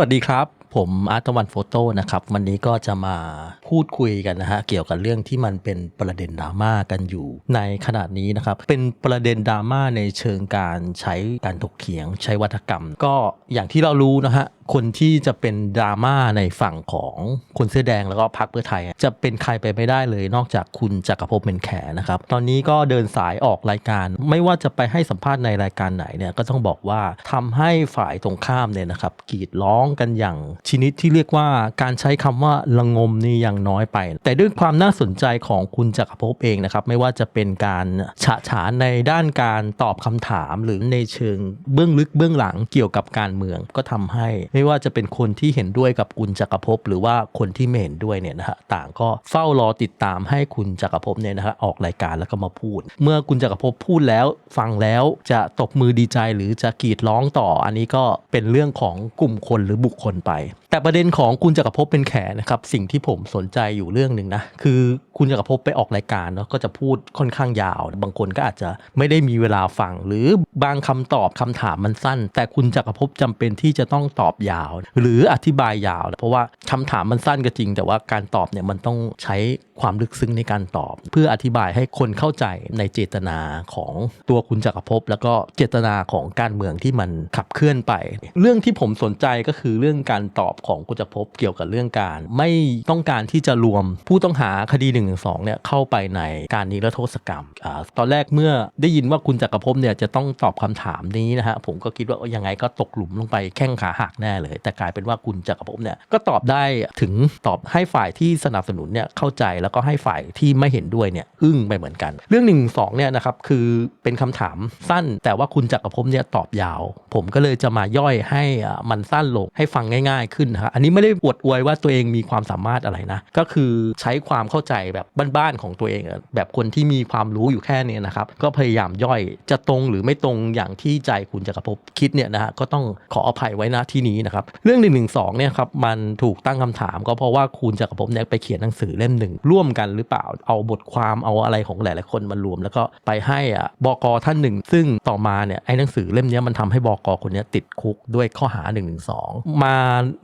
วัสดีครับ ผมอาร์ตวันโฟโต้นะครับวันนี้ก็จะมาพูดคุยกันนะฮะเกี่ยวกับเรื่องที่มันเป็นประเด็นดราม่ากันอยู่ในขณะนี้นะครับเป็นประเด็นดราม่าในเชิงการใช้การถกเถียง ใช้วัฒกรรม ก็อย่างที่เรารู้นะฮะคนที่จะเป็นดราม่าในฝั่งของคนเสื้อแดงแล้วก็พรรคเพื่อไทย จะเป็นใครไปไม่ได้เลยนอกจากคุณจักรภพเป็นแขนะครับตอนนี้ก็เดินสายออกรายการ ไม่ว่าจะไปให้สัมภาษณ์ในรายการไหนเนี่ยก็ต้องบอกว่าทำให้ฝ่ายตรงข้ามเนี่ยนะครับกรีดร้องกันอย่างชนิดที่เรียกว่าการใช้คำว่าระงมนี่ยังน้อยไป แต่ด้วยความน่าสนใจของคุณจักรภพเองนะครับ ไม่ว่าจะเป็นการฉะฉานในด้านการตอบคำถามหรือในเชิงเบื้องลึกเบื้องหลังเกี่ยวกับการเมืองก็ทำให้ ไม่ว่าจะเป็นคนที่เห็นด้วยกับคุณจักรภพหรือว่าคนที่ไม่เห็นด้วยเนี่ยนะฮะต่างก็เฝ้ารอติดตามให้คุณจักรภพเนี่ยนะฮะออกรายการแล้วก็มาพูด เมื่อคุณจักรภพพูดแล้วฟังแล้วจะตบมือดีใจหรือจะกรีดร้องต่อ อันนี้ก็เป็นเรื่องของกลุ่มคนหรือบุคคลไป Китае. แต่ประเด็นของคุณจักรภพเป็นแขนะครับสิ่งที่ผมสนใจอยู่เรื่องหนึ่งนะคือคุณจักรภพไปออกรายการเนาะก็จะพูดค่อนข้างยาว บางคนก็อาจจะไม่ได้มีเวลาฟัง หรือบางคำตอบคำถามมันสั้น แต่คุณจักรภพจำเป็นที่จะต้องตอบยาว หรืออธิบายยาว เพราะว่าคำถามมันสั้นก็จริง แต่ว่าการตอบเนี่ยมันต้องใช้ความลึกซึ้งในการตอบ เพื่ออธิบายให้คนเข้าใจในเจตนาของตัวคุณจักรภพแล้วก็เจตนาของการเมืองที่มันขับเคลื่อนไป เรื่องที่ผมสนใจก็คือเรื่องการตอบของคุณจักรภพเกี่ยวกับเรื่องการ ไม่ต้องการที่จะรวมผู้ต้องหาคดี1นึเนี่ยเข้าไปในการนิรโทษกรรมอตอนแรกเมื่อได้ยินว่าคุณจักรภพเนี่ยจะต้องตอบคำถามนี้นะฮะผมก็คิดว่ายังไงก็ตกหลุมลงไปแข้งขาหักแน่เลย แต่กลายเป็นว่าคุณจักรภพเนี่ยก็ตอบได้ถึงตอบให้ฝ่ายที่สนับสนุนเนี่ยเข้าใจแล้วก็ให้ฝ่ายที่ไม่เห็นด้วยเนี่ยอึ้งไปเหมือนกัน เรื่อง1นึเนี่ยนะครับคือเป็นคำถามสั้น แต่ว่าคุณจักรภพเนี่ยตอบยาว ผมก็เลยจะมาย่อยให้อ่ามันสั้นลงให้ฟังง่าย ๆ ขึ้นนะฮะอันนี้ไม่ได้อวดอวยว่าตัวเองมีความสามารถอะไรนะ ก็คือใช้ความเข้าใจแบบบ้านๆของตัวเอง แบบคนที่มีความรู้อยู่แค่นี้นะครับ ก็พยายามย่อยจะตรงหรือไม่ตรงอย่างที่ใจคุณจักรภพคิดเนี่ยนะฮะก็ต้องขออภัยไว้นะที่นี้นะครับ เรื่อง1นึเนี่ยครับมันถูกตั้งคำถามก็เพราะว่าคุณจักรภพเนี่ยไปเขียนหนังสือเล่มหนึ่งร่วมกันหรือเปล่าเอาบทความเอาอะไรของหลายๆคนมารวม แล้วก็ไปให้อะบกท่านหนึ่ง ซึ่งต่อมาเนี่ยไอ้หนังสือเล่มนี้มันทำให้บกคนนี้ติดคุกด้วยข้อหา1นึมา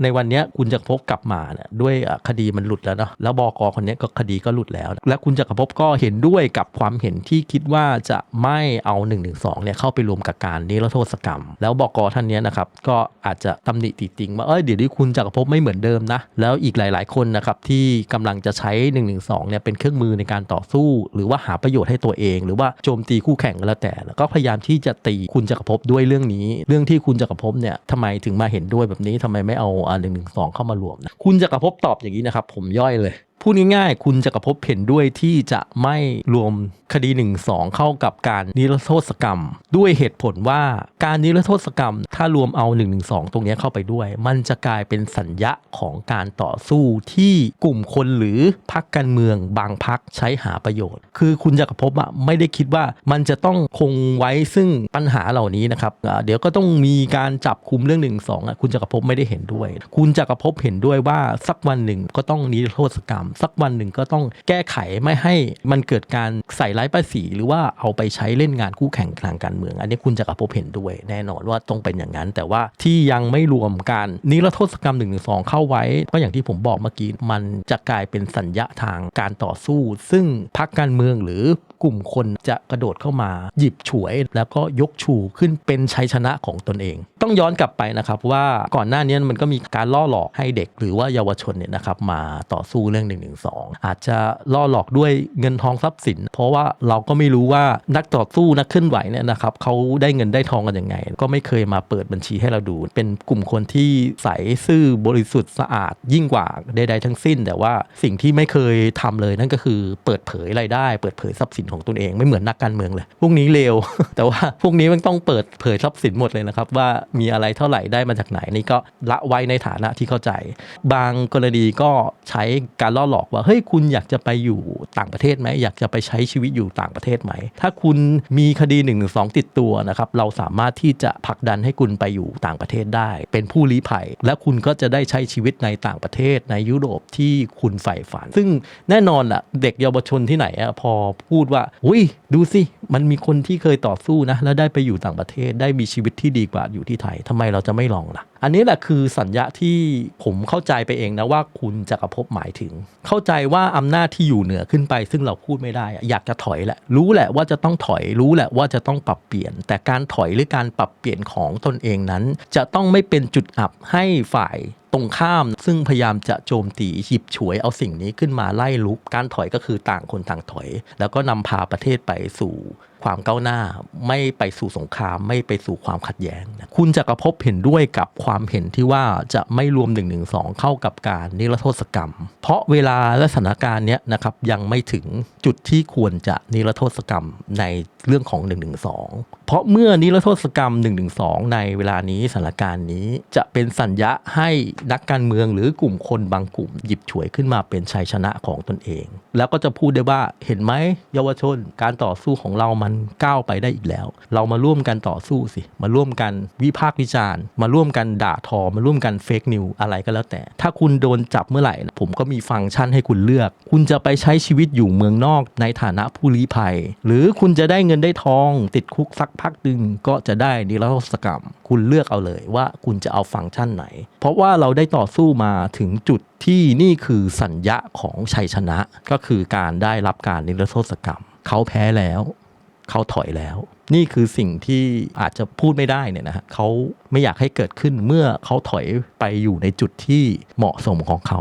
ในวันนี้คุณจักรภพกลับมาเนี่ยด้วยคดีมันหลุดแล้วเนาะแล้วบกคนนี้ก็คดีก็หลุดแล้ว และคุณจักรภพก็เห็นด้วยกับความเห็นที่คิดว่าจะไม่เอา1นึเนี่ยเข้าไปรวมกับการนิรโทษกรรม แล้วบกท่านนี้นะครับก็อาจจะตำหนิติติงว่าเอ้ยเดี๋ยวนี้คุณจักรภพไม่เหมือนเดิมนะแล้วอีกหลาย ๆ คนนะครับที่กำลังจะใช้1นึเนี่ยเป็นเครื่องมือในการต่อสู้ หรือว่าหาประโยชน์ให้ตัวเอง หรือว่าโจมตีคู่แข่งก็แล้วแต่ แล้วก็พยายามที่จะตีคุณจักรภพด้วยเรื่องนี้ เรื่องที่คุณจักรภพเนี่ยทำไมถึงมาเห็นด้วยแบบนี้ทำไมไม่เอาอ่าหนึ่งหนึ่งสองเข้ามารวมนะคุณจะกระพบตอบอย่างนี้นะครับ ผมย่อยเลยพูดง่ายๆ คุณจักรภพเห็นด้วยที่จะไม่รวมคดี 1 2 เข้ากับการนิรโทษกรรม ด้วยเหตุผลว่าการนิรโทษกรรม ถ้ารวมเอา1นึตรงนี้เข้าไปด้วย มันจะกลายเป็นสัญญะของการต่อสู้ที่กลุ่มคนหรือพักการเมืองบางพักใช้หาประโยชน์ คือคุณจักรภพอะไม่ได้คิดว่ามันจะต้องคงไว้ซึ่งปัญหาเหล่านี้นะครับเดี๋ยวก็ต้องมีการจับคุมเรื่อง1นึอะคุณจักรภพไม่ได้เห็นด้วย คุณจักรภพเห็นด้วยว่าสักวันหนึ่งก็ต้องนิรโทษกรรมามสักวันหนึ่งก็ต้องแก้ไขไม่ให้มันเกิดการใส่ร้ายภาษีหรือว่าเอาไปใช้เล่นงานคู่แข่งทางการเมือง อันนี้คุณจะกับพบเห็นด้วยแน่นอนว่าต้องเป็นอย่างนั้น แต่ว่าที่ยังไม่รวมการนิรโทษกรรมหนึ่งสองเข้าไว้ ก็อย่างที่ผมบอกเมื่อกี้มันจะกลายเป็นสัญญาทางการต่อสู้ ซึ่งพรรคการเมืองหรือกลุ่มคนจะกระโดดเข้ามา หยิบฉวย แล้วก็ยกชูขึ้นเป็นชัยชนะของตนเอง ต้องย้อนกลับไปนะครับว่าก่อนหน้านี้มันก็มีการล่อหลอกให้เด็ก หรือว่าเยาวชนเนี่ยนะครับมาต่อสู้เรื่องน112 อาจจะล่อหลอกด้วยเงินทองทรัพย์สิน เพราะว่าเราก็ไม่รู้ว่านักต่อสู้นักเคลื่อนไหวเนี่ยนะครับเขาได้เงินได้ทองกันยังไง ก็ไม่เคยมาเปิดบัญชีให้เราดู เป็นกลุ่มคนที่ใสซื่อบริสุทธิ์สะอาดยิ่งกว่าใดๆทั้งสิ้น แต่ว่าสิ่งที่ไม่เคยทำเลยนั่นก็คือเปิดเผยรายได้ เปิดเผยทรัพย์สินของตนเองไม่เหมือนนักการเมืองเลยพวกนี้เร็วแต่ว่าพวกนี้มันต้องเปิดเผยทรัพย์สินหมดเลยนะครับว่ามีอะไรเท่าไหร่ได้มาจากไหนนี่ก็ละไว้ในฐานะที่เข้าใจ บางกรณีก็ใช้การล่อหลอกว่าเฮ้ยคุณอยากจะไปอยู่ต่างประเทศไหมอยากจะไปใช้ชีวิตอยู่ต่างประเทศไหม ถ้าคุณมีคดี1นึติดตัวนะครับเราสามารถที่จะผลักดันให้คุณไปอยู่ต่างประเทศได้ เป็นผู้ลี้ภัย และคุณก็จะได้ใช้ชีวิตในต่างประเทศในยุโรปที่คุณใฝ่ฝัน ซึ่งแน่นอนอะเด็กเยาวชนที่ไหนอะพอพูดว่าอุ้ยดูสิมันมีคนที่เคยต่อสู้นะแล้วได้ไปอยู่ต่างประเทศได้มีชีวิตที่ดีกว่าอยู่ที่ไทยทำไมเราจะไม่ลองล่ะ อันนี้แหละคือสัญญาที่ผมเข้าใจไปเองนะว่าคุณจักรภพหมายถึง เข้าใจว่าอำนาจที่อยู่เหนือขึ้นไป ซึ่งเราพูดไม่ได้อะอยากจะถอยแหละ รู้แหละว่าจะต้องถอยรู้แหละว่าจะต้องปรับเปลี่ยน แต่การถอยหรือการปรับเปลี่ยนของตนเองนั้น จะต้องไม่เป็นจุดอับให้ฝ่าย ตรงข้าม ซึ่งพยายามจะโจมตีหยิบฉวยเอาสิ่งนี้ขึ้นมาไล่ลุกการถอยก็คือต่างคนต่างถอย แล้วก็นำพาประเทศไปสู่ความก้าวหน้าไม่ไปสู่สงครามไม่ไปสู่ความขัดแย้งนะคุณจักรภพบเห็นด้วยกับความเห็นที่ว่าจะไม่รวม1นึเข้ากับการนิรโทษกรรม เพราะเวลาและสถานการณ์เนี้ยนะครับยังไม่ถึงจุดที่ควรจะนิรโทษกรรมในเรื่องของ1นึเพราะเมื่อนิรโทษกรรม1นึในเวลานี้สถานการณ์นี้จะเป็นสัญญาให้นักการเมืองหรือกลุ่มคนบางกลุ่มหยิบฉวยขึ้นมาเป็นชัยชนะของตนเอง แล้วก็จะพูดได้ว่าเห็นไหมเยาวชน การต่อสู้ของเรามันก้าวไปได้อีกแล้ว เรามาร่วมกันต่อสู้สิ มาร่วมกันวิพากษ์วิจารณ์ มาร่วมกันด่าทอ มาร่วมกันเฟกนิวอะไรก็แล้วแต่ ถ้าคุณโดนจับเมื่อไหร่ ผมก็มีฟังก์ชันให้คุณเลือก คุณจะไปใช้ชีวิตอยู่เมืองนอกในฐานะผู้ลี้ภัย หรือคุณจะได้เงินได้ทอง ติดคุกสักพักหนึ่งก็จะได้นิรโทษกรรม คุณเลือกเอาเลยว่าคุณจะเอาฟังก์ชันไหน เพราะว่าเราได้ต่อสู้มาถึงจุดที่นี่คือสัญญาของชัยชนะ ก็คือการได้รับการนิรโทษกรรม เขาแพ้แล้ว เขาถอยแล้ว นี่คือสิ่งที่อาจจะพูดไม่ได้เนี่ยนะฮะเขาไม่อยากให้เกิดขึ้นเมื่อเขาถอยไปอยู่ในจุดที่เหมาะสมของเขา